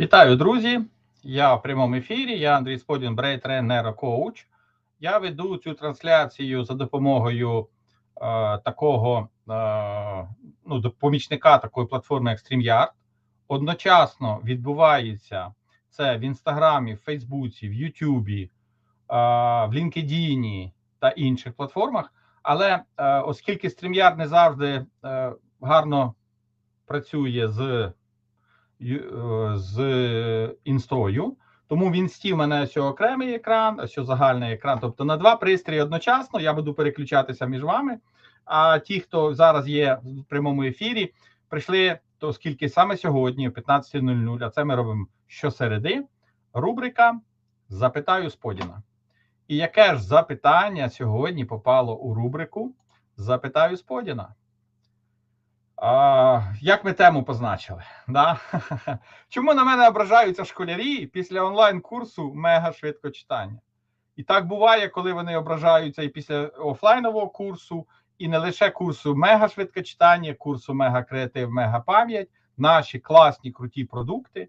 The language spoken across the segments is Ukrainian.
Вітаю, друзі! Я в прямому ефірі. Я Андрій Сподін, брейтрен нейрокоуч. Я веду цю трансляцію за допомогою е, такого е, ну, помічника такої платформи як StreamYard. Одночасно відбувається це в Інстаграмі, в Фейсбуці, в Ютубі, е, в LinkedIn та інших платформах. Але е, оскільки StreamYard не завжди е, гарно працює з з інстрою. Тому в інсті в мене ось окремий екран, ось загальний екран. Тобто на два пристрої одночасно я буду переключатися між вами. А ті, хто зараз є в прямому ефірі, прийшли, то оскільки саме сьогодні, о 15.00, а це ми робимо щосереди, рубрика Запитаю Сподіна. І яке ж запитання сьогодні попало у рубрику Запитаю Сподіна? А, як ми тему позначили? Да? Чому на мене ображаються школярі після онлайн-курсу мега швидкочитання? І так буває, коли вони ображаються і після офлайнового курсу, і не лише курсу мега швидкочитання, курсу мега креатив, мега пам'ять, наші класні круті продукти.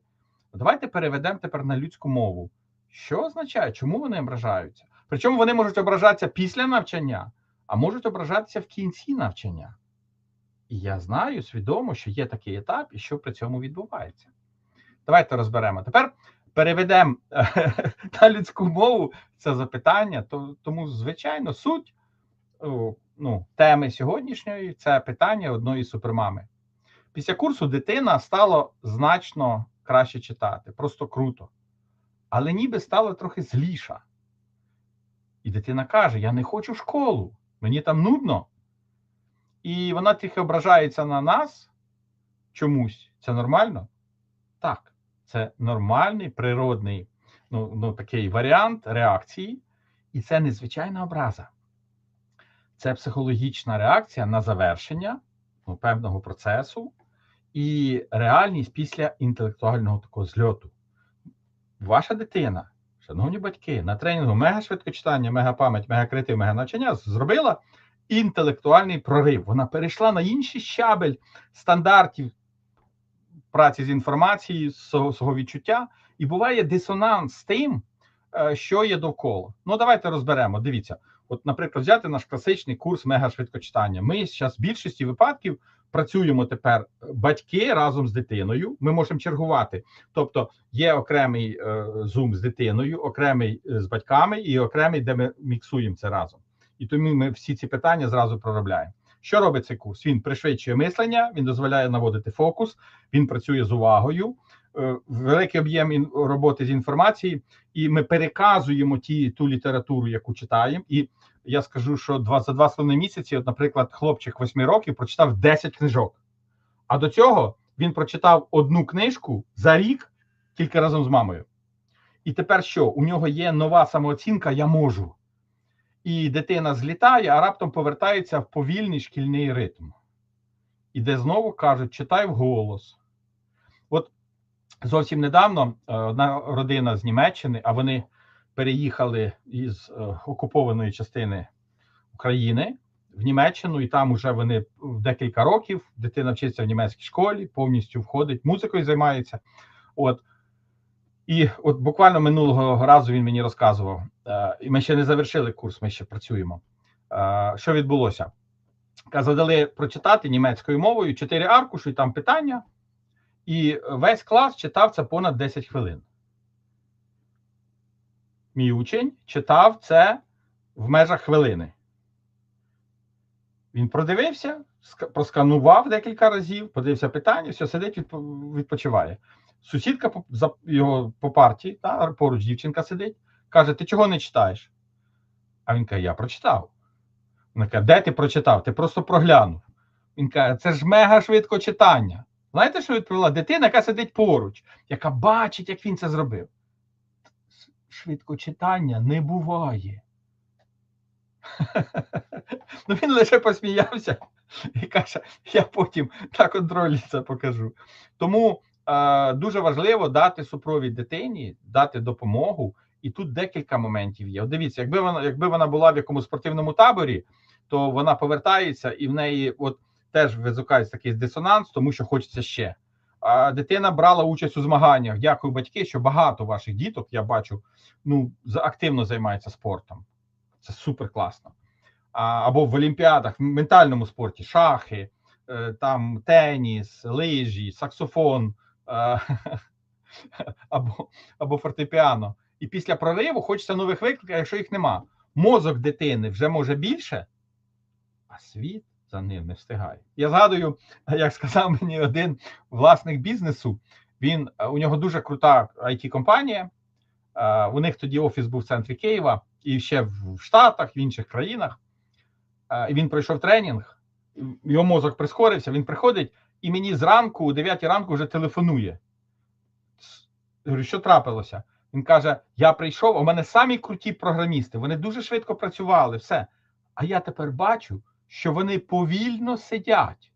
Давайте переведемо тепер на людську мову. Що означає, чому вони ображаються? Причому вони можуть ображатися після навчання, а можуть ображатися в кінці навчання. І я знаю свідомо, що є такий етап і що при цьому відбувається. Давайте розберемо. Тепер переведемо на людську мову це запитання. То, тому, звичайно, суть ну, теми сьогоднішньої це питання одної супермами. Після курсу дитина стала значно краще читати, просто круто. Але ніби стала трохи зліша. І дитина каже: Я не хочу школу, мені там нудно. І вона трохи ображається на нас чомусь. Це нормально? Так, це нормальний природний ну, ну, такий варіант реакції, і це незвичайна образа. Це психологічна реакція на завершення ну, певного процесу і реальність після інтелектуального такого зльоту. Ваша дитина, шановні батьки, на тренінгу мега швидкочитання, мега пам'ять, мега креатив, мега навчання зробила інтелектуальний прорив. Вона перейшла на інший щабель стандартів праці з інформацією, свого, відчуття, і буває дисонанс з тим, е, що є довкола. Ну, давайте розберемо. Дивіться, от, наприклад, взяти наш класичний курс мегашвидкочитання. Ми зараз в більшості випадків працюємо тепер батьки разом з дитиною. Ми можемо чергувати. Тобто є окремий е, зум з дитиною, окремий е, з батьками і окремий, де ми міксуємо це разом. І тому ми всі ці питання зразу проробляємо. Що робить цей курс? Він пришвидшує мислення, він дозволяє наводити фокус, він працює з увагою, е, великий об'єм роботи з інформації, і ми переказуємо ті, ту літературу, яку читаємо. І я скажу, що два за два половиною місяці, от, наприклад, хлопчик 8 років прочитав 10 книжок. А до цього він прочитав одну книжку за рік тільки разом з мамою. І тепер що? У нього є нова самооцінка Я можу і дитина злітає, а раптом повертається в повільний шкільний ритм. І де знову кажуть, читай вголос. От зовсім недавно е, одна родина з Німеччини, а вони переїхали із е, окупованої частини України в Німеччину, і там вже вони декілька років дитина вчиться в німецькій школі, повністю входить, музикою займається. От і от буквально минулого разу він мені розказував, е, і ми ще не завершили курс, ми ще працюємо. Е, що відбулося? Задали прочитати німецькою мовою чотири аркуші, там питання, і весь клас читав це понад 10 хвилин. Мій учень читав це в межах хвилини. Він продивився, просканував декілька разів, подивився питання, все сидить, відпочиває. Сусідка за його по парті, та, поруч дівчинка сидить, каже: Ти чого не читаєш? А він каже: Я прочитав. Вона каже, де ти прочитав? Ти просто проглянув. Він каже, це ж мега швидко читання. Знаєте, що відповіла? Дитина, яка сидить поруч, яка бачить, як він це зробив. Швидко читання не буває. ну він лише посміявся і каже: я потім на контролі це покажу. Тому дуже важливо дати супровід дитині, дати допомогу. І тут декілька моментів є. От дивіться, якби вона, якби вона була в якомусь спортивному таборі, то вона повертається і в неї от теж визукається такий дисонанс, тому що хочеться ще. А, дитина брала участь у змаганнях. Дякую, батьки, що багато ваших діток я бачу ну, активно займаються спортом. Це супер класно. А, або в олімпіадах, в ментальному спорті, шахи, е, там теніс, лижі, саксофон або, або фортепіано. І після прориву хочеться нових викликів, якщо їх нема. Мозок дитини вже може більше, а світ за ним не встигає. Я згадую, як сказав мені один власник бізнесу. Він у нього дуже крута it компанія У них тоді офіс був в центрі Києва і ще в Штатах, в інших країнах. І він пройшов тренінг, його мозок прискорився. Він приходить і мені зранку, о 9 ранку, вже телефонує. Говорю, що трапилося? Він каже: Я прийшов, у мене самі круті програмісти, вони дуже швидко працювали, все. А я тепер бачу, що вони повільно сидять.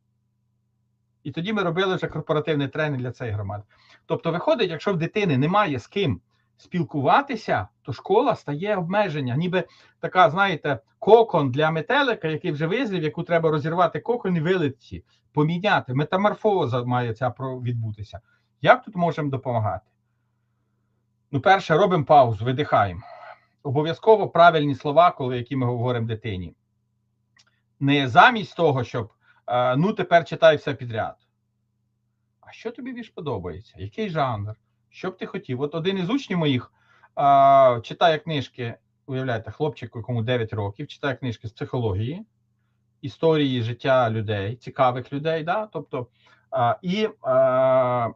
І тоді ми робили вже корпоративний тренінг для цієї громади. Тобто, виходить, якщо в дитини немає з ким спілкуватися, то школа стає обмеження, ніби така, знаєте, кокон для метелика, який вже визрів, яку треба розірвати кокон і вилетіти, поміняти. Метаморфоза має ця відбутися. Як тут можемо допомагати? Ну, перше, робимо паузу, видихаємо. Обов'язково правильні слова, коли які ми говоримо дитині. Не замість того, щоб е, ну тепер читай все підряд. А що тобі більш подобається? Який жанр? Що б ти хотів? От один із учнів моїх а, читає книжки, уявляєте, хлопчик, якому 9 років, читає книжки з психології, історії життя людей, цікавих людей. Да? Тобто, а, і а,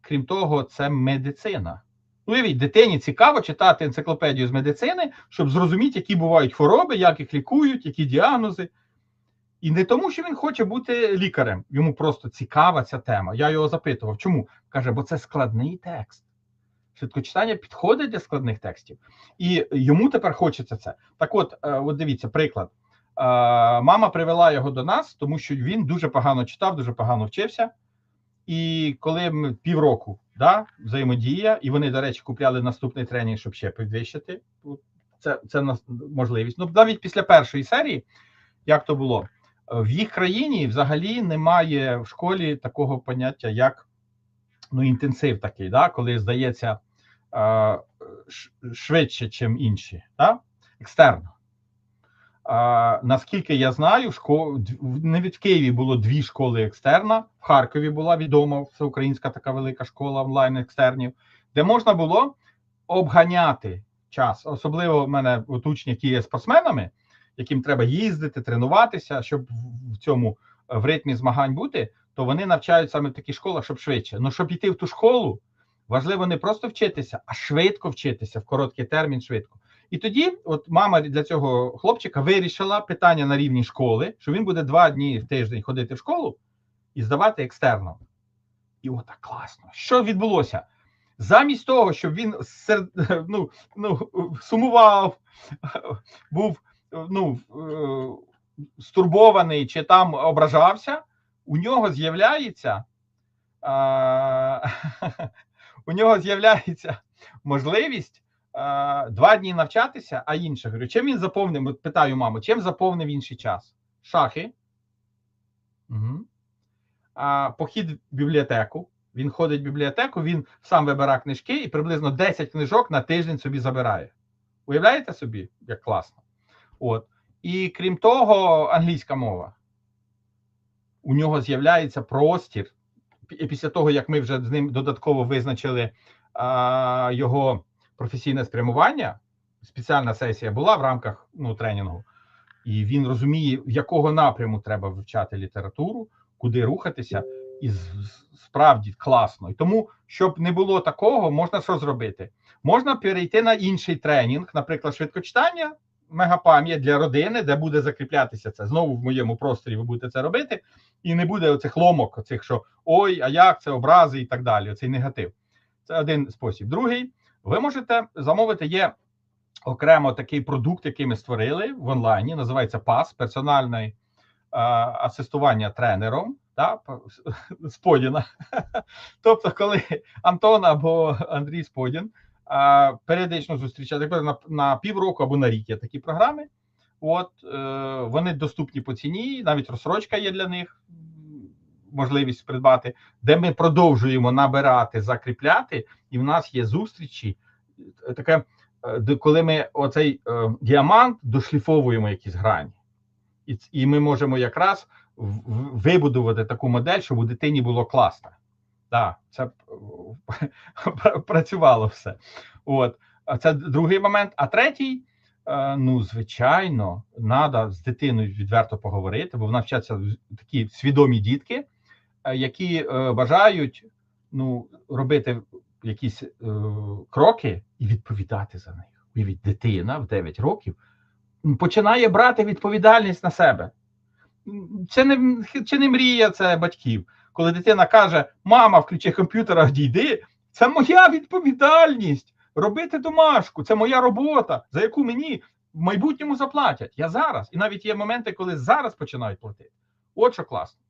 крім того, це медицина. Уявіть, дитині цікаво читати енциклопедію з медицини, щоб зрозуміти, які бувають хвороби, як їх лікують, які діагнози. І не тому, що він хоче бути лікарем, йому просто цікава ця тема. Я його запитував, чому? Каже, бо це складний текст. Швидкочитання підходить для складних текстів, і йому тепер хочеться це. Так, от, е, от дивіться, приклад. Е, Мама привела його до нас, тому що він дуже погано читав, дуже погано вчився. І коли ми півроку да, взаємодія, і вони, до речі, купляли наступний тренінг, щоб ще підвищити. Це це можливість. Ну, навіть після першої серії, як то було, в їх країні взагалі немає в школі такого поняття, як ну, інтенсив такий, да, коли здається швидше, ніж інші, да? екстерно. А, наскільки я знаю, школ... не від Києві було дві школи екстерна, в Харкові була відома всеукраїнська така велика школа онлайн екстернів, де можна було обганяти час. Особливо в мене от учні, які є спортсменами, яким треба їздити, тренуватися, щоб в- цьому е, в ритмі змагань бути, то вони навчають саме в таких школах, щоб швидше. Ну, щоб йти в ту школу, важливо не просто вчитися, а швидко вчитися в короткий термін, швидко. І тоді, от мама для цього хлопчика вирішила питання на рівні школи, що він буде два дні в тиждень ходити в школу і здавати екстерно. І от так класно. Що відбулося? Замість того, щоб він ну, ну, сумував, був ну, е, стурбований чи там ображався, у нього з'являється у нього з'являється можливість два дні навчатися, а інше. Говорю, чим він заповнив? Питаю маму, чим заповнив інший час? Шахи. Угу. А, похід в бібліотеку. Він ходить в бібліотеку, він сам вибирає книжки і приблизно 10 книжок на тиждень собі забирає. Уявляєте собі, як класно? От. І крім того, англійська мова. У нього з'являється простір. І після того, як ми вже з ним додатково визначили а, його професійне спрямування, спеціальна сесія була в рамках ну, тренінгу, і він розуміє, в якого напряму треба вивчати літературу, куди рухатися, і справді класно. І тому, щоб не було такого, можна що зробити? Можна перейти на інший тренінг, наприклад, швидкочитання, мегапам'ять для родини, де буде закріплятися це. Знову в моєму просторі ви будете це робити, і не буде оцих ломок, оцих, що ой, а як це образи і так далі. Оцей негатив. Це один спосіб. Другий, ви можете замовити, є окремо такий продукт, який ми створили в онлайні, називається PAS, персональне асистування тренером. Да, Сподіна. Тобто, коли Антон або Андрій Сподін періодично зустрічати на, на півроку або на рік є такі програми. От е, вони доступні по ціні, навіть розсрочка є для них. можливість придбати, де ми продовжуємо набирати, закріпляти, і в нас є зустрічі. е, Таке, е, коли ми оцей діамант дошліфовуємо якісь грані, і, і ми можемо якраз вибудувати таку модель, щоб у дитині було класно. Так, це працювало все. От. Це другий момент. А третій, е, ну, звичайно, треба з дитиною відверто поговорити, бо вона вчаться такі свідомі дітки, е, які е, бажають ну, робити якісь кроки і відповідати за них. Уявіть, дитина в 9 років починає брати відповідальність на себе. Це не, це не мрія це батьків. Коли дитина каже: Мама, включи комп'ютер, дійди, це моя відповідальність. Робити домашку, це моя робота, за яку мені в майбутньому заплатять. Я зараз. І навіть є моменти, коли зараз починають платити. От що класно.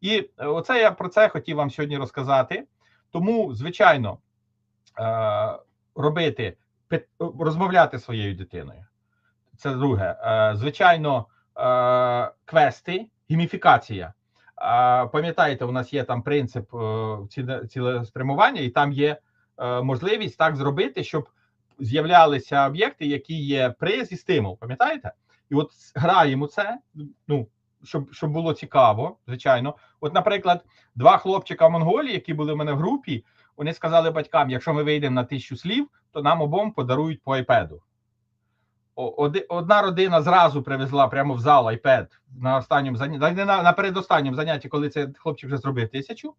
І е, оце я про це хотів вам сьогодні розказати. Тому, звичайно, е, робити, розмовляти своєю дитиною. Це друге. Е, Звичайно, квести, гіміфікація. Пам'ятаєте, у нас є там принцип е, ціле- цілеспрямування, і там є е, можливість так зробити, щоб з'являлися об'єкти, які є приз і стимул. Пам'ятаєте? І от граємо це, ну, щоб, щоб було цікаво, звичайно. От, наприклад, два хлопчика в Монголії, які були в мене в групі, вони сказали батькам: якщо ми вийдемо на тисячу слів, то нам обом подарують по айпеду. Одна родина зразу привезла прямо в зал iPad на останньому занятті, на, на передостанньому занятті, коли цей хлопчик вже зробив тисячу,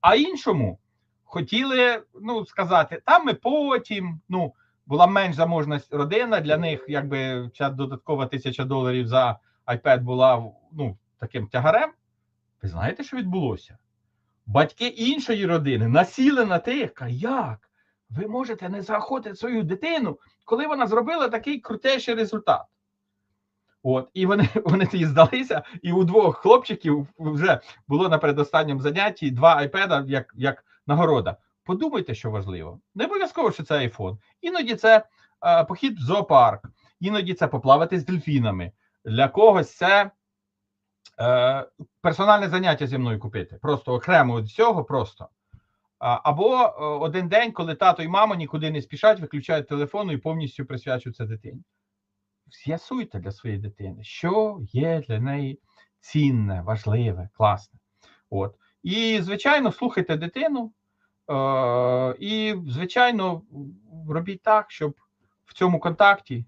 а іншому хотіли ну, сказати, там ми потім. ну, була менш заможна родина, для них якби ця додаткова тисяча доларів за iPad була ну, таким тягарем. Ви знаєте, що відбулося? Батьки іншої родини насіли на тих, «Ка як? Ви можете не заохотити свою дитину, коли вона зробила такий крутейший результат. От, і вони вони тоді здалися, і у двох хлопчиків вже було на передостанньому занятті два айпеда як, як нагорода. Подумайте, що важливо. Не обов'язково, що це айфон. Іноді це е, похід в зоопарк, іноді це поплавати з дельфінами. Для когось це е, персональне заняття зі мною купити. Просто окремо від всього, просто. Або е, один день, коли тато і мама нікуди не спішать, виключають телефон і повністю присвячують це дитині. З'ясуйте для своєї дитини, що є для неї цінне, важливе, класне. От. І, звичайно, слухайте дитину. Е, і, звичайно, робіть так, щоб в цьому контакті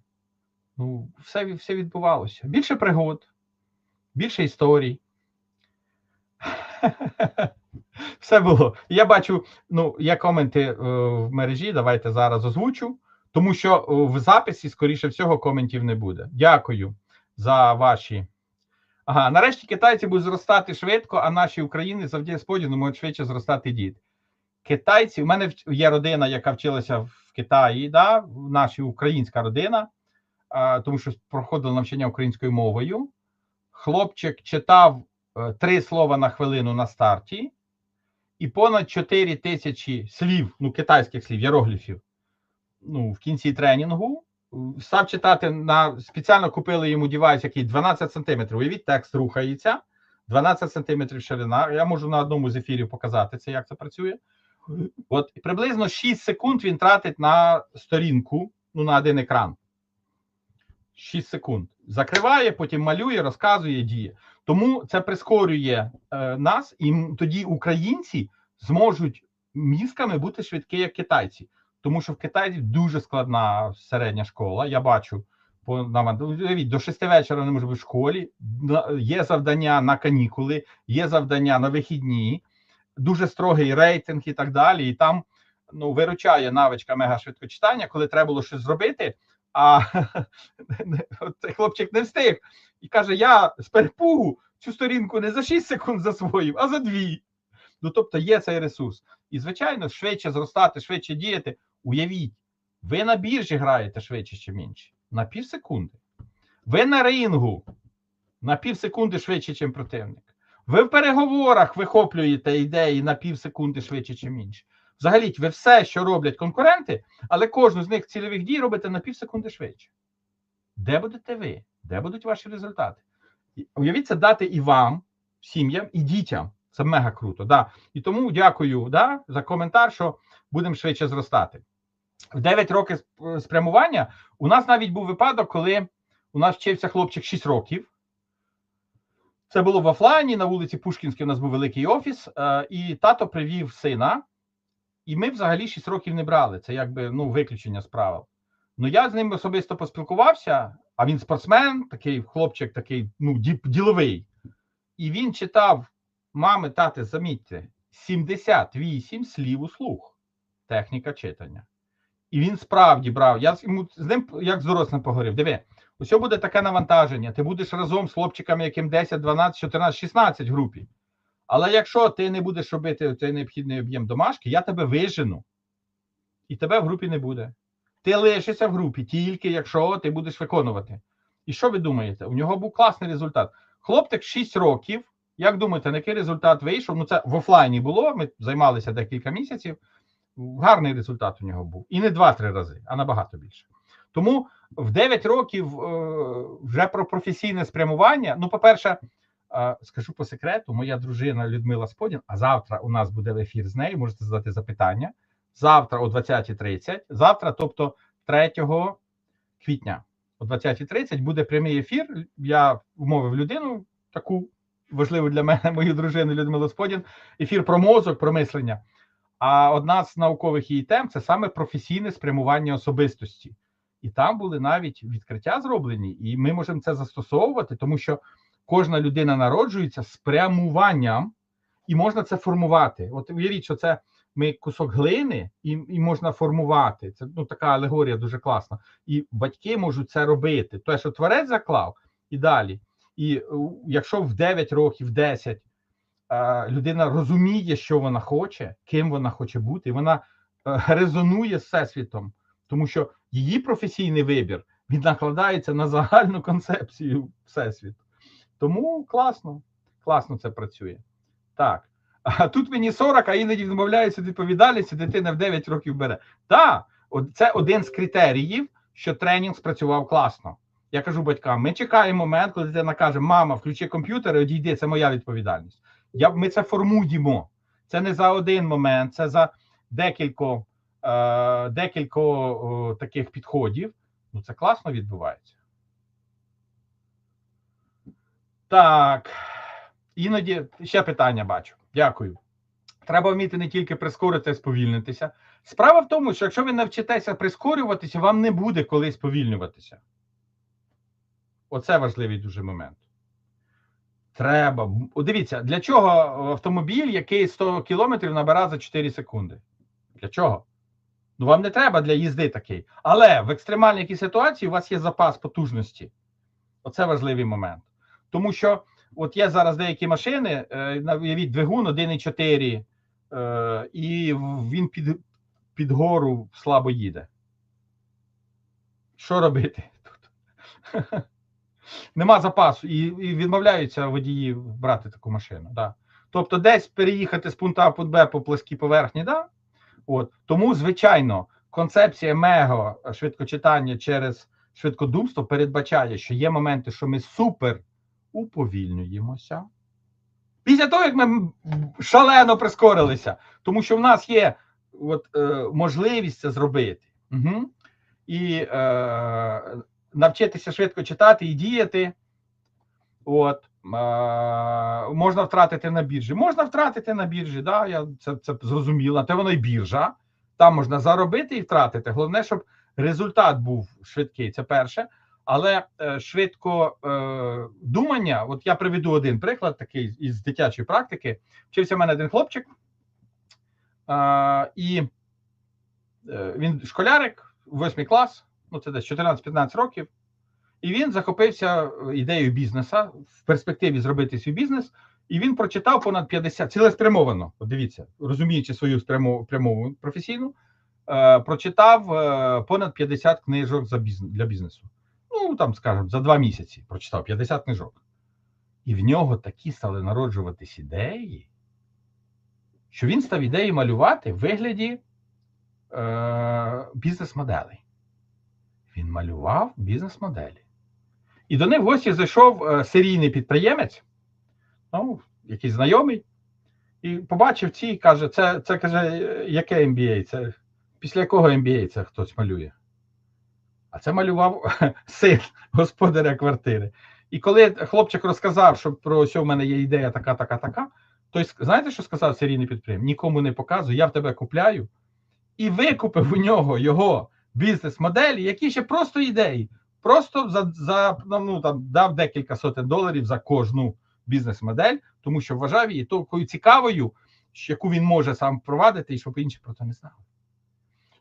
ну, все, все відбувалося. Більше пригод, більше історій. Все було. Я бачу, ну, є коменти е, в мережі. Давайте зараз озвучу, тому що е, в записі, скоріше всього, коментів не буде. Дякую за ваші. Ага, нарешті китайці будуть зростати швидко, а наші України завдяки сподіву можуть швидше зростати діти. Китайці, у мене є родина, яка вчилася в Китаї, да, наша українська родина, а, тому що проходила навчання українською мовою. Хлопчик читав е, три слова на хвилину на старті, і понад 4 тисячі слів, ну, китайських слів, іерогліфів, ну, в кінці тренінгу. Став читати на спеціально купили йому девайс, який 12 сантиметрів. Уявіть, текст рухається, 12 сантиметрів ширина. Я можу на одному з ефірів показати це, як це працює. От приблизно 6 секунд він тратить на сторінку, ну на один екран. 6 секунд. Закриває, потім малює, розказує, діє. Тому це прискорює е, нас, і тоді українці зможуть мізками бути швидкі, як китайці. Тому що в Китаї дуже складна середня школа. Я бачу по на до 6 вечора не може бути в школі. Є завдання на канікули, є завдання на вихідні, дуже строгий рейтинг і так далі. І там ну, виручає навичка мегашвидкочитання, коли треба було щось зробити. А цей хлопчик не встиг і каже: Я з перепугу цю сторінку не за 6 секунд засвоїв, а за 2. Ну тобто є цей ресурс. І, звичайно, швидше зростати, швидше діяти. Уявіть, ви на біржі граєте швидше, ніж інші. На пів секунди. Ви на рингу на пів секунди швидше, ніж противник. Ви в переговорах вихоплюєте ідеї на пів секунди швидше, ніж інші. Взагалі, ви все, що роблять конкуренти, але кожну з них цільових дій робите на пів секунди швидше. Де будете ви? Де будуть ваші результати? Уявіть це дати і вам, сім'ям, і дітям. Це мега круто. Да. І тому дякую да, за коментар, що будемо швидше зростати. В 9 років спрямування у нас навіть був випадок, коли у нас вчився хлопчик 6 років. Це було в офлайні на вулиці Пушкінській. У нас був великий офіс, е, і тато привів сина, і ми взагалі 6 років не брали. Це якби ну, виключення з. Ну я з ним особисто поспілкувався, а він спортсмен, такий хлопчик, такий ну, ді- діловий. І він читав мами, тати, замітьте, 78 слів у слух. Техніка читання. І він справді брав. Я йому з ним як з дорослим поговорив. Диви, ось буде таке навантаження. Ти будеш разом з хлопчиками, яким 10, 12, 14, 16 в групі. Але якщо ти не будеш робити цей необхідний об'єм домашки, я тебе вижену. І тебе в групі не буде. Ти лишишся в групі тільки якщо ти будеш виконувати. І що ви думаєте? У нього був класний результат. Хлоптик 6 років. Як думаєте, на який результат вийшов? Ну, це в офлайні було. Ми займалися декілька місяців. Гарний результат у нього був. І не 2-3 рази, а набагато більше. Тому в 9 років е, вже про професійне спрямування. Ну, по-перше, скажу по секрету, моя дружина Людмила Сподін, а завтра у нас буде ефір з нею. Можете задати запитання. Завтра о 20.30. Завтра, тобто 3 квітня о 20.30 буде прямий ефір. Я вмовив людину, таку важливу для мене, мою дружину Людмилу Сподін, ефір про мозок, про мислення. А одна з наукових її тем це саме професійне спрямування особистості. І там були навіть відкриття зроблені, і ми можемо це застосовувати, тому що кожна людина народжується з спрямуванням, і можна це формувати. От уявіть, що це ми кусок глини, і, і можна формувати. Це ну така алегорія дуже класна. І батьки можуть це робити. Те, що творець заклав, і далі. І е, якщо в 9 років, 10 е, людина розуміє, що вона хоче, ким вона хоче бути, вона е, резонує з всесвітом, тому що її професійний вибір він накладається на загальну концепцію всесвіту. Тому класно, класно це працює. Так. А тут мені 40, а іноді відмовляються від відповідальності, дитина в 9 років бере. Так, це один з критеріїв, що тренінг спрацював класно. Я кажу батькам: ми чекаємо момент, коли дитина каже: Мама, включи комп'ютер і одійди, це моя відповідальність. Я, Ми це формуємо. Це не за один момент, це за декілька, е, декілька о, таких підходів. Ну, це класно відбувається. Так. Іноді ще питання бачу. Дякую. Треба вміти не тільки прискорити, а сповільнитися. Справа в тому, що якщо ви навчитеся прискорюватися, вам не буде коли сповільнюватися. Оце важливий дуже момент. Треба. О, Дивіться, для чого автомобіль, який 100 кілометрів набирає за 4 секунди? Для чого? Ну, вам не треба для їзди такий. Але в екстремальній ситуації у вас є запас потужності. Оце важливий момент. Тому що от є зараз деякі машини, е, навіть двигун 1,4, е, і він під, під гору слабо їде. Що робити тут? Нема запасу, і, і відмовляються водії брати таку машину. Да. Тобто, десь переїхати з пункту А в пункт Б по плоскій поверхні, да? От. Тому, звичайно, концепція мего швидкочитання через швидкодумство передбачає, що є моменти, що ми супер уповільнюємося. Після того, як ми шалено прискорилися, тому що в нас є от, е, можливість це зробити. Угу. І е, навчитися швидко читати і діяти. От, е, можна втратити на біржі. Можна втратити на біржі, да, я це, це зрозуміло. Те воно й біржа. Там можна заробити і втратити. Головне, щоб результат був швидкий. Це перше. Але е, швидко е, думання, от я приведу один приклад, такий із дитячої практики. Вчився в мене один хлопчик, і е, він школярик, восьмий клас, ну це десь 14-15 років, і він захопився ідеєю бізнеса в перспективі зробити свій бізнес. І він прочитав понад 50, цілеспрямовано, дивіться, розуміючи свою спрямову прямову професійну, прочитав понад 50 книжок за бізнес, для бізнесу ну там, скажімо, за два місяці прочитав 50 книжок. І в нього такі стали народжуватись ідеї, що він став ідеї малювати в вигляді е, бізнес-моделей. Він малював бізнес-моделі. І до них в гості зайшов е, серійний підприємець, ну, якийсь знайомий, І побачив ці, каже, це, це каже, яке MBA? Це після якого MBA це хтось малює? Це малював син господаря квартири. І коли хлопчик розказав, що про що в мене є ідея така, така, така, то знаєте, що сказав серійний підприємець? Нікому не показую, я в тебе купляю і викупив у нього його бізнес-моделі, які ще просто ідеї. Просто за за ну там дав декілька сотень доларів за кожну бізнес-модель, тому що вважав її такою цікавою, яку він може сам впровадити, і щоб інші про це не знали.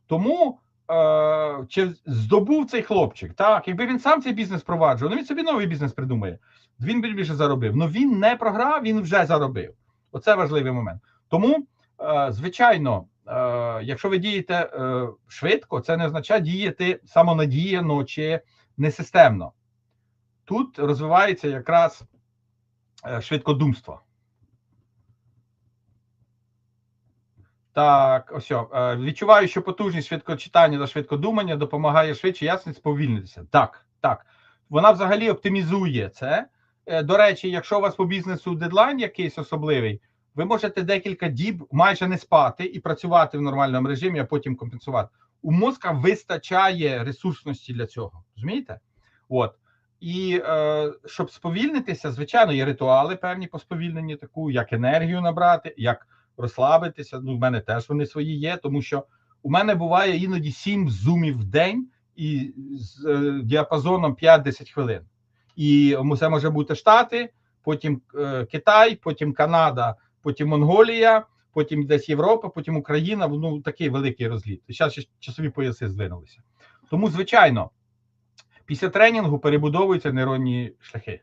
Тому е, чи здобув цей хлопчик, так, якби він сам цей бізнес впроваджував, ну він собі новий бізнес придумає. Він би більше заробив. Ну він не програв, він вже заробив. Оце важливий момент. Тому, е, звичайно, е, якщо ви дієте швидко, це не означає діяти самонадіяно чи несистемно. Тут розвивається якраз швидкодумство. Так, ось. О, відчуваю, що потужність швидкочитання та швидкодумання допомагає швидше ясно сповільнитися. Так, так. Вона взагалі оптимізує це. Е, До речі, якщо у вас по бізнесу дедлайн якийсь особливий, ви можете декілька діб майже не спати і працювати в нормальному режимі, а потім компенсувати. У мозка вистачає ресурсності для цього. розумієте? От. І е, щоб сповільнитися, звичайно, є ритуали певні по сповільненні, таку, як енергію набрати, як розслабитися. Ну, в мене теж вони свої є, тому що у мене буває іноді 7 зумів в день і з е, діапазоном 5-10 хвилин. І це може бути Штати, потім е, Китай, потім Канада, потім Монголія, потім десь Європа, потім Україна. Ну такий великий розліт. Зараз ще часові пояси здвинулися. Тому, звичайно, після тренінгу перебудовуються нейронні шляхи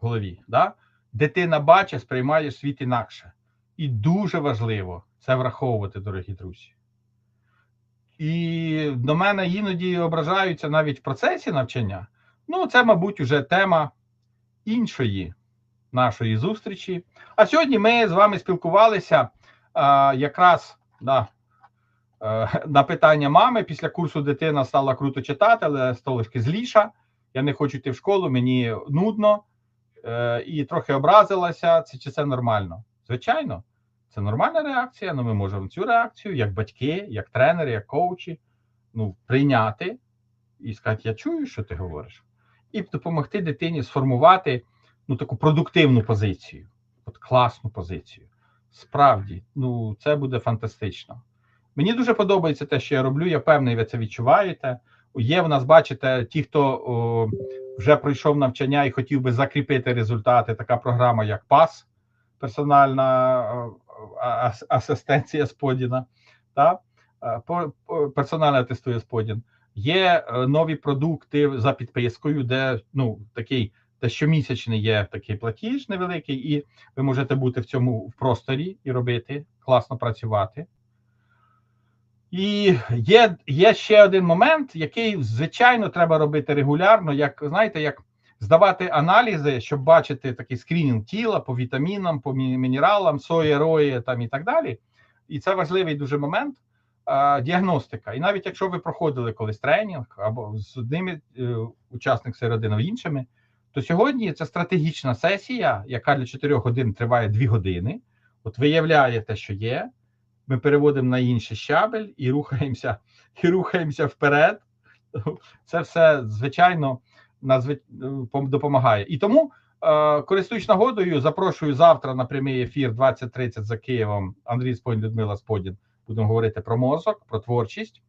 в голові. Да? Дитина бачить, сприймає світ інакше. І дуже важливо це враховувати, дорогі друзі. І до мене іноді ображаються навіть в процесі навчання. Ну, це, мабуть, вже тема іншої нашої зустрічі. А сьогодні ми з вами спілкувалися а, якраз да, а, на питання мами. Після курсу дитина стала круто читати, але столишки зліша. Я не хочу йти в школу, мені нудно е, і трохи образилася. Це чи це нормально? Звичайно, це нормальна реакція. але ми можемо цю реакцію, як батьки, як тренери, як коучі, ну, прийняти і сказати: Я чую, що ти говориш і допомогти дитині сформувати ну таку продуктивну позицію, от класну позицію. Справді, ну це буде фантастично. Мені дуже подобається те, що я роблю. Я певний, ви це відчуваєте. Є в нас, бачите, ті, хто о, вже пройшов навчання і хотів би закріпити результати. Така програма, як ПАС, персональна асистенція Сподіна, та персональна тестує Сподін. Є е, нові продукти за підпискою, де ну такий те щомісячний є такий платіж невеликий, і ви можете бути в цьому просторі і робити, класно працювати. І є є ще один момент, який, звичайно, треба робити регулярно, як знаєте, як здавати аналізи, щоб бачити такий скрінінг тіла по вітамінам, по мінералам, сої, рої там і так далі. І це важливий дуже момент діагностика. І навіть якщо ви проходили колись тренінг або з одними е, учасник середини іншими, то сьогодні це стратегічна сесія, яка для 4 годин триває 2 години. От виявляєте, що є. Ми переводимо на інший щабель і рухаємося і рухаємося вперед. Це все звичайно. Допомагає. І тому, е, користуючись нагодою, запрошую завтра на прямий ефір 20.30 за Києвом Андрій Сподін, Людмила Сподін будемо говорити про мозок, про творчість.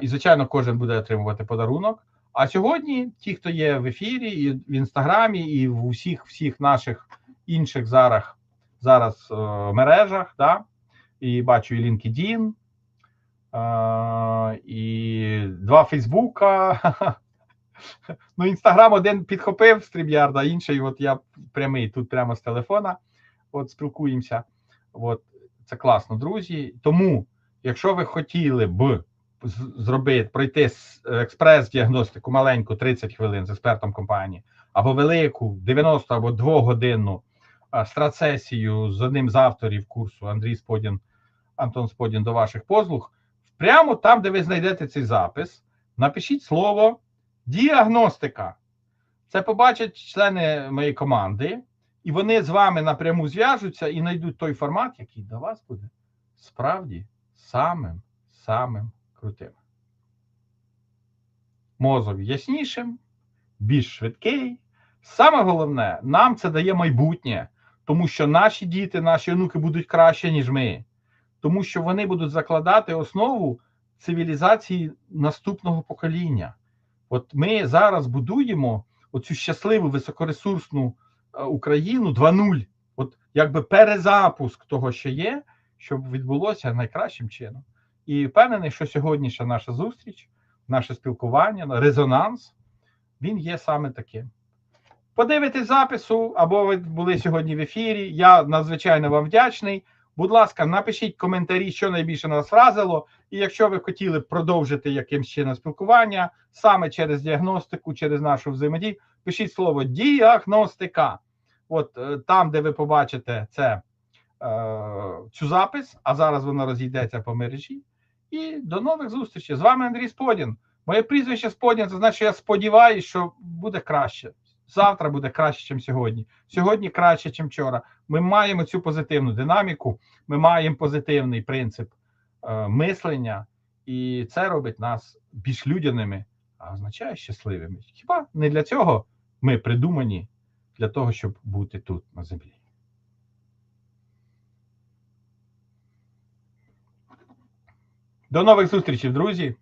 І, звичайно, кожен буде отримувати подарунок. А сьогодні, ті, хто є в ефірі, і в інстаграмі, і в усіх всіх наших інших зараз зараз е, мережах, да? і бачу і LinkedIn, е, і два Фейсбука. Ну, інстаграм один підхопив стрім'ярда, інший, от я прямий тут прямо з телефона. От спілкуємося. От це класно, друзі. Тому, якщо ви хотіли б зробити пройти експрес-діагностику маленьку 30 хвилин з експертом компанії, або велику 90 або 2 годинну страцесію з одним з авторів курсу Андрій Сподін, Антон Сподін до ваших послуг, прямо там, де ви знайдете цей запис, напишіть слово діагностика. Це побачать члени моєї команди. І вони з вами напряму зв'яжуться і знайдуть той формат, який до вас буде справді самим самим крутим. Мозок яснішим, більш швидкий. Саме головне, нам це дає майбутнє, тому що наші діти, наші онуки будуть краще, ніж ми, тому що вони будуть закладати основу цивілізації наступного покоління. От ми зараз будуємо оцю щасливу високоресурсну е, Україну 2.0, от якби перезапуск того, що є, щоб відбулося найкращим чином. І впевнений, що сьогоднішня наша зустріч, наше спілкування, резонанс, він є саме таким. Подивитись запису, або ви були сьогодні в ефірі. Я надзвичайно вам вдячний. Будь ласка, напишіть коментарі, що найбільше нас вразило. І якщо ви хотіли б продовжити якимсь чином спілкування саме через діагностику, через нашу взаємодію, пишіть слово діагностика. От е, там, де ви побачите це, е, цю запис, а зараз вона розійдеться по мережі. І до нових зустрічей. З вами Андрій Сподін. Моє прізвище Сподін, це значить, що я сподіваюся, що буде краще. Завтра буде краще, ніж сьогодні. Сьогодні краще, ніж вчора. Ми маємо цю позитивну динаміку, ми маємо позитивний принцип е, мислення, і це робить нас більш людяними, а означає щасливими. Хіба не для цього ми придумані для того, щоб бути тут на землі? До нових зустрічей, друзі!